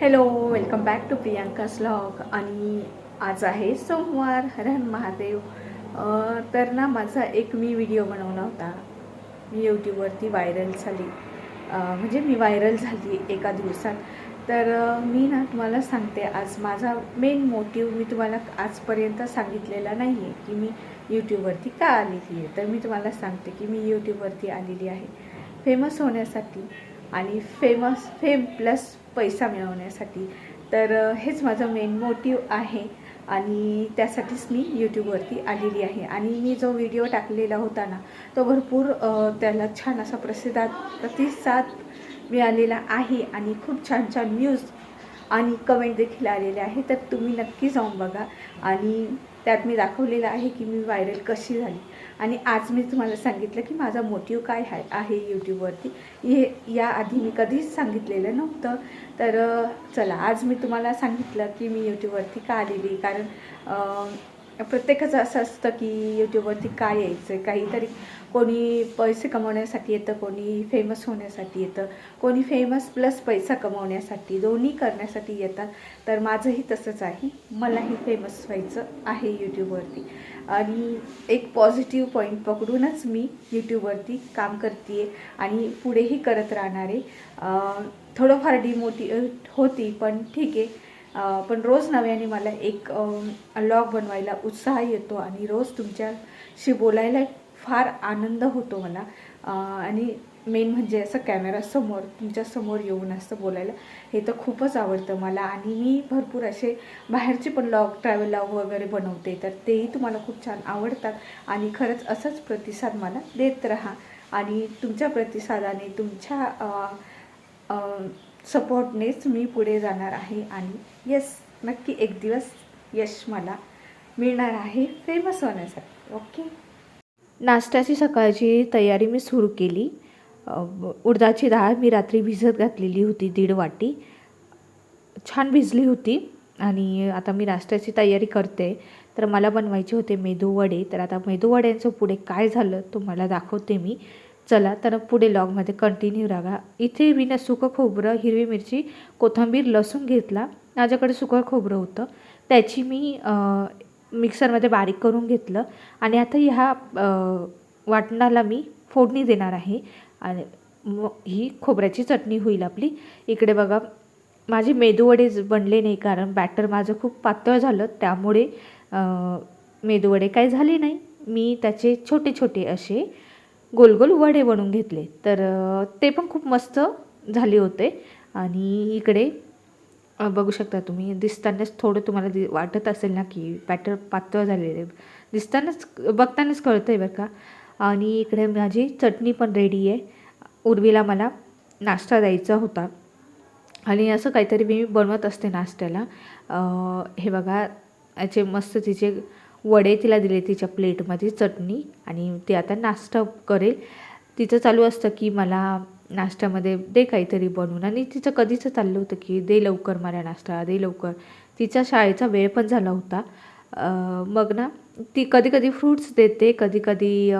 Hello welcome back to Priyanka slog आणि आज आहे सोमवार हरण महादेव. तर ना माझा एक मी व्हिडिओ बनवला होता. मी यूट्यूबवरती व्हायरल झाली. म्हणजे मी व्हायरल झाली एका दिवसात. तर मी ना तुम्हाला सांगते आज माझा मेन मोटिव्ह मी तुम्हाला आजपर्यंत सांगितलेला नाही आहे की मी यूट्यूबवरती का आलेली आहे. तर मी तुम्हाला सांगते की मी यूट्यूबवरती आलेली आहे. फेमस होण्यासाठी. आणि फेमस फेम प्लस पैसा मिळवण्यासाठी. तर हेच माझं मेन मोटिव आहे. आणि त्यासाठीच मी यूट्यूबवरती आलेली आहे. आणि मी जो व्हिडिओ टाकलेला होता ना तो भरपूर त्याला छान असा प्रसिद्धात प्रतिसाद मिळालेला आहे. आणि खूप छान छान न्यूज आणि कमेंट देखील आलेले आहे. तर तुम्ही नक्की जाऊन बघा. आणि त्यात मी दाखवलेलं आहे की मी व्हायरल कशी झाली. आणि आज मी तुम्हाला सांगितलं की माझा मोटिव काय आहे आहे यूट्यूबवरती हे याआधी मी कधीच सांगितलेलं नव्हतं. तर चला आज मी तुम्हाला सांगितलं की मी यूट्यूबवरती का आलेली कारण प्रत्येकाचं असं असतं की यूट्यूबवरती काय यायचं आहे काहीतरी कोणी पैसे कमवण्यासाठी येतं कोणी फेमस होण्यासाठी येतं कोणी फेमस प्लस पैसा कमवण्यासाठी दोन्ही करण्यासाठी येतात. तर माझंही तसंच आहे. मलाही फेमस व्हायचं आहे यूट्यूबवरती आणि एक पॉझिटिव्ह पॉईंट पकडूनच मी यूट्यूबवरती काम करते आणि पुढेही करत राहणार. आहे थोडंफार डिमोटी होती पण ठीक आहे. पण रोज नव्याने मला एक लॉग बनवायला उत्साह येतो आणि रोज तुमच्याशी बोलायला फार आनंद होतो मला. आणि मेन म्हणजे असं कॅमेरासमोर तुमच्यासमोर येऊन असं बोलायला हे तर खूपच आवडतं मला. आणि मी भरपूर असे बाहेरचे पण लॉग ट्रॅव्हल लॉग वगैरे बनवते तर तेही तुम्हाला खूप छान आवडतात. आणि खरंच असंच प्रतिसाद मला देत राहा. आणि तुमच्या प्रतिसादाने तुमच्या सपोर्टनेच मी पुढे जाणार आहे आणि येस नक्की एक दिवस यश मला मिळणार आहे फेमस होण्यासाठी ओके नाश्त्याची सकाळची तयारी मी सुरू केली. उडदाची डाळ मी रात्री भिजत घातलेली होती दीड वाटी. छान भिजली होती आणि आता मी नाश्त्याची तयारी करते. तर मला बनवायचे होते मेदू वडे. तर आता मेदू वड्यांचं पुढे काय झालं तुम्हाला दाखवते मी. चला तर पुढे लॉगमध्ये कंटिन्यू राहा इथे मी ना सुकं खोबरं हिरवी मिरची कोथिंबीर लसूण घेतला. माझ्याकडे सुकं खोबरं होतं. त्याची मी मिक्सरमध्ये बारीक करून घेतलं. आणि आता ह्या वाटणाला मी फोडणी देणार आहे. आणि ही खोबऱ्याची चटणी होईल आपली. इकडे बघा माझे मेदूवडे ज- बनले नाही कारण बॅटर माझं खूप पातळ झालं. त्यामुळे मेदूवडे काय झाले नाही. मी त्याचे छोटे छोटे असे गोल गोल वडे बनवून घेतले. तर ते पण खूप मस्त झाले होते. आणि इकडे बघू शकता तुम्ही दिसतानाच थोडं तुम्हाला दि वाटत असेल ना की बॅटर पातळ झालेले. दिसतानाच बघतानाच कळतं आहे बरं का. आणि इकडे माझी चटणी पण रेडी आहे. उर्वीला मला नाश्ता द्यायचा होता. आणि असं काहीतरी मी बनवत असते नाश्त्याला. हे बघा याचे मस्त तिचे वडे तिला दिले तिच्या प्लेटमध्ये चटणी आणि ती आता नाश्ता करेल. तिचं चालू असतं की मला नाश्त्यामध्ये दे काहीतरी बनवून. आणि तिचं कधीच चाललं होतं की दे लवकर मला नाश्ता दे लवकर. तिच्या शाळेचा वेळ पण झाला होता. मग ना ती कधी कधी फ्रूट्स देते कधी कधी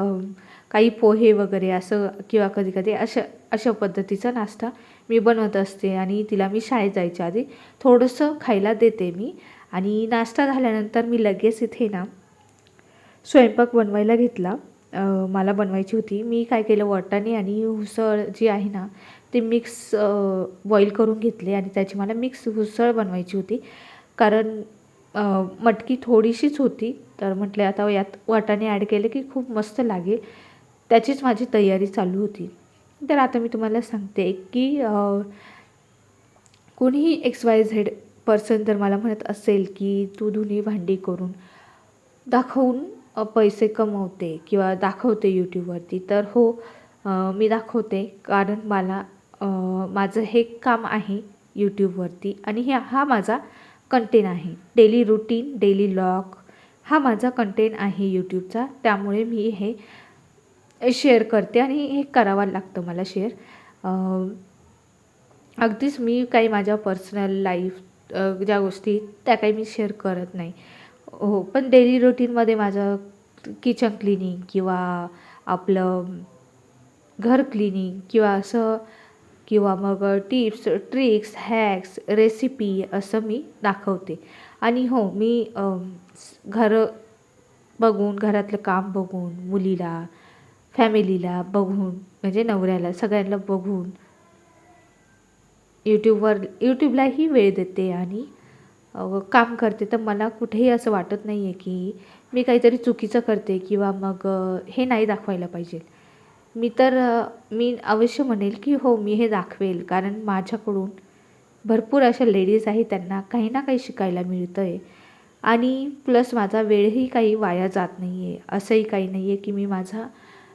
काही पोहे वगैरे असं किंवा कधी कधी अशा अशा पद्धतीचा नाश्ता मी बनवत असते आणि तिला मी शाळेत जायच्या आधी थोडंसं खायला देते मी. आणि नाश्ता झाल्यानंतर मी लगेच इथे ना स्वयंपाक बनवायला घेतला. मला बनवायची होती. मी काय केलं वाटाणे आणि उसळ जी आहे ना ते मिक्स बॉईल करून घेतले आणि त्याची मला मिक्स उसळ बनवायची होती. कारण मटकी थोडीशीच होती. तर म्हटले आता यात वाटाणे ॲड केले की खूप मस्त लागेल. त्याचीच माझी तयारी चालू होती. तर आता मी तुम्हाला सांगते की कोणीही एक्स वाय झेड पर्सन जर मला म्हणत असेल की तू धुणी भांडी करून दाखवून पैसे कमवते किंवा दाखवते यूट्यूबवरती तर हो मी दाखवते. कारण मला माझं हे काम आहे यूट्यूबवरती आणि हे हा माझा कंटेन आहे. डेली रुटीन डेली लॉग हा माझा कंटेन आहे यूट्यूबचा त्यामुळे मी हे शेअर करते आणि हे करावं लागतं मला शेअर अगदीच मी काही माझ्या पर्सनल लाईफ ज्या गोष्टी त्या काही मी शेअर करत नाही. हो पण डेली रुटीनमध्ये माझं किचन क्लिनिंग किंवा आपलं घर क्लिनिंग किंवा असं किंवा मग टिप्स ट्रिक्स हॅक्स रेसिपी असं मी दाखवते. आणि हो मी घर बघून घरातलं काम बघून मुलीला फॅमिलीला बघून म्हणजे नवऱ्याला सगळ्यांना बघून यूट्यूबवर यूट्यूबलाही वेळ देते आणि काम करते. तर मला कुठेही असं वाटत नाही आहे की मी काहीतरी चुकीचं करते किंवा मग हे नाही दाखवायला पाहिजे. मी तर मी अवश्य म्हणेल की हो मी हे दाखवेल. कारण माझ्याकडून भरपूर अशा लेडीज आहेत त्यांना काही ना काही शिकायला मिळतं आहे आणि प्लस माझा वेळही काही वाया जात नाही आहे असंही काही नाही आहे की मी माझा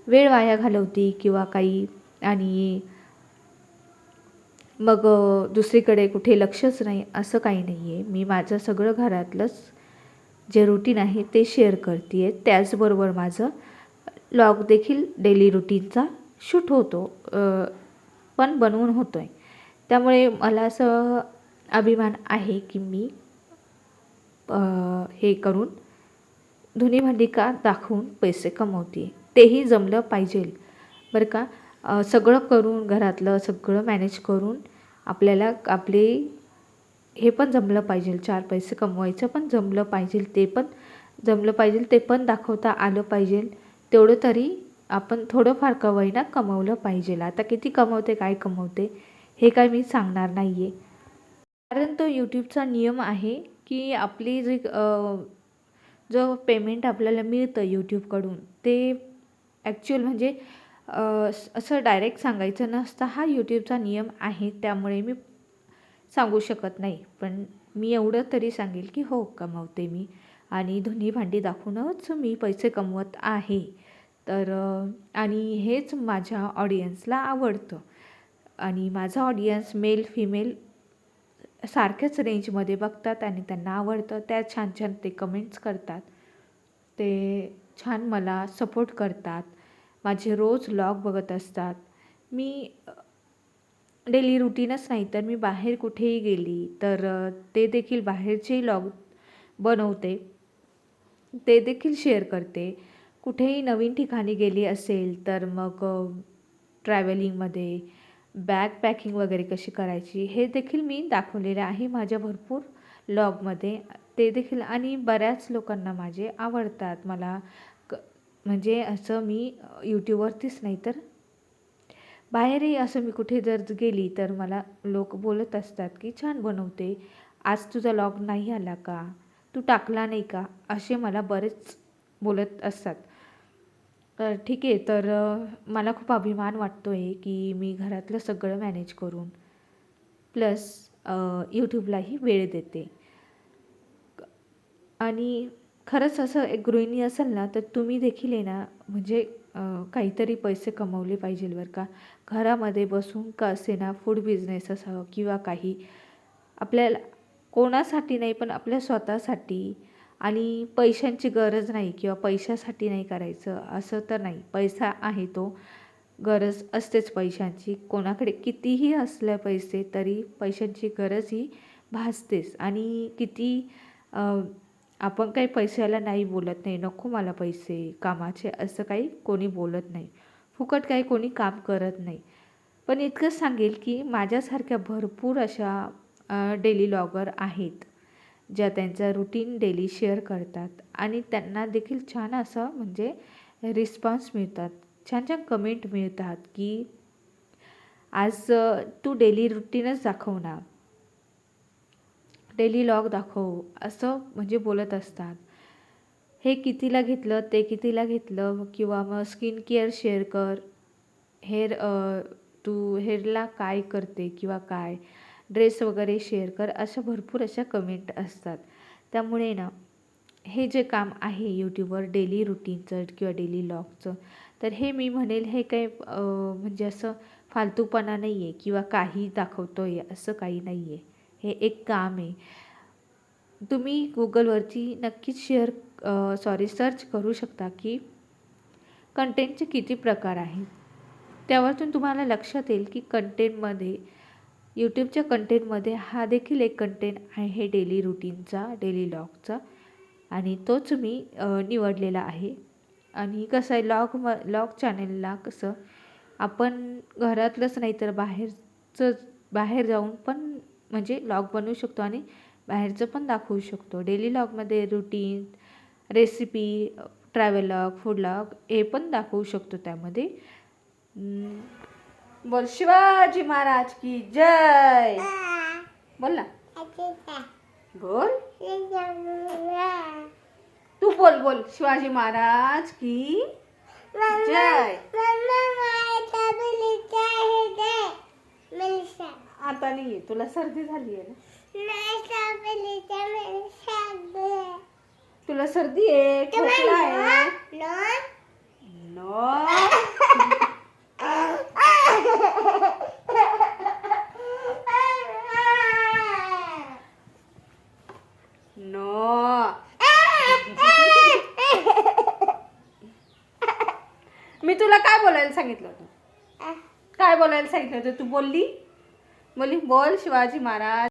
वेळ वाया घालवते किंवा काही आणि मग दुसरीकडे कुठे लक्षच नाही असं काही नाही आहे मी माझं सगळं घरातलंच जे रुटीन आहे ते शेअर करते आहे त्याचबरोबर माझं लॉग देखील डेली रुटीनचा शूट होतो. पण बनवून होतो आहे त्यामुळे मला असं अभिमान आहे की मी हे करून धुनी भांडी का दाखवून पैसे कमवते तेही जमलं पाहिजे बरं का? सगळं करून घरातलं सगळं मॅनेज करून आपल्याला आपले हे पण जमलं पाहिजे. चार पैसे कमवायचं पण जमलं पाहिजे. ते पण जमलं पाहिजे. ते पण दाखवता आलं पाहिजे. तेवढं तरी आपण थोडंफार कवयना कमवलं पाहिजे. आता किती कमवते काय कमवते हे काय मी सांगणार नाही आहे कारण तो यूट्यूबचा नियम आहे की आपली जी जो पेमेंट आपल्याला मिळतं यूट्यूबकडून ते ॲक्च्युअल म्हणजे असं डायरेक्ट सांगायचं नसतं. हा यूट्यूबचा नियम आहे त्यामुळे मी सांगू शकत नाही. पण मी एवढं तरी सांगेल की हो कमवते मी. आणि धुनी भांडी दाखवूनच मी पैसे कमवत आहे. तर आणि हेच माझ्या ऑडियन्सला आवडतं. आणि माझा ऑडियन्स मेल फिमेल सारख्याच रेंजमध्ये बघतात आणि त्यांना आवडतं. त्या छान छान ते कमेंट्स करतात. ते छान मला सपोर्ट करतात. माझे रोज लॉग बघत असतात. मी डेली रुटीनच नाही तर मी बाहेर कुठेही गेली तर ते देखील बाहेरचे लॉग बनवते. ते देखील शेअर करते. कुठेही नवीन ठिकाणी गेली असेल तर मग ट्रॅव्हलिंगमध्ये बॅग पॅकिंग वगैरे कशी करायची हे देखील मी दाखवलेलं आहे माझ्या भरपूर लॉगमध्ये ते देखील आणि बऱ्याच लोकांना माझे आवडतात. मला म्हणजे असं मी यूट्यूबवरतीच नाही तर. बाहेरही असं मी कुठे जर गेली तर मला लोक बोलत असतात की छान बनवते. आज तुझा लॉग नाही आला का? तू टाकला नाही का? असे मला बरेच बोलत असतात. तर ठीक आहे तर मला खूप अभिमान वाटतो आहे की मी घरातलं सगळं मॅनेज करून प्लस यूट्यूबलाही वेळ देते. आणि खरंच असं एक गृहिणी असेल ना तर तुम्ही देखील आहे ना म्हणजे काहीतरी पैसे कमवले पाहिजे बरं का. घरामध्ये बसून का असे ना फूड बिझनेस असावं किंवा काही. आपल्याला कोणासाठी नाही पण आपल्या स्वतःसाठी आणि पैशांची गरज नाही किंवा पैशासाठी नाही करायचं असं तर नाही. पैसा आहे तो. गरज असतेच पैशांची. कोणाकडे कितीही असले पैसे तरी पैशांची गरज ही भासतेच. आणि किती आपण काही पैशाला नाही बोलत नाही नको मला पैसे कामाचे असं काही कोणी बोलत नाही. फुकट काही कोणी काम करत नाही. पण इतकंच सांगेल की माझ्यासारख्या भरपूर अशा डेली लॉगर आहेत ज्या त्यांचा रुटीन डेली शेअर करतात आणि त्यांना देखील छान असं म्हणजे रिस्पॉन्स मिळतात. छान छान कमेंट मिळतात की आज तू डेली रुटीनच दाखव ना. डेली लॉग दाखव असं म्हणजे बोलत असतात. हे कितीला घेतलं ते कितीला घेतलं किंवा मग स्किन केअर शेअर कर हेअर तू हेअरला काय करते किंवा काय ड्रेस वगैरे शेअर कर अशा भरपूर अशा कमेंट असतात. त्यामुळे ना हे जे काम आहे यूट्यूबवर डेली रुटीनचं किंवा डेली लॉगचं तर हे मी म्हणेल हे काही म्हणजे असं फालतूपणा नाही आहे किंवा काही दाखवतो आहे असं काही नाही आहे हे एक काम आहे. तुम्ही गुगलवरती नक्कीच शेअर सॉरी सर्च करू शकता की कंटेंटचे किती प्रकार आहेत. त्यावरतून तुम्हाला लक्षात येईल की कंटेंटमध्ये यूट्यूबच्या कंटेंटमध्ये हा देखील एक कंटेंट आहे डेली रुटीनचा डेली लॉगचा आणि तोच मी निवडलेला आहे. आणि कसं आहे लॉग म लॉग चॅनेलला कसं आपण घरातलंच नाही तर बाहेरचं बाहेर जाऊन पण म्हणजे लॉग बनवू शकतो आणि बाहेरचं पण दाखवू शकतो daily लॉगमध्ये routine recipe travel log food log हे पण दाखवू शकतो त्यामध्ये बोल शिवाजी महाराज की जय बोल ना बोल तू बोल बोल शिवाजी महाराज की जय आता नाही तुला सर्दी झाली आहे. ना तुला सर्दी आहे? खोकला आहे? No no. मी तुला काय बोलायला सांगितलं होतं? काय बोलायला सांगितलं होतं? तू बोलली? बोलली बोल शिवाजी महाराज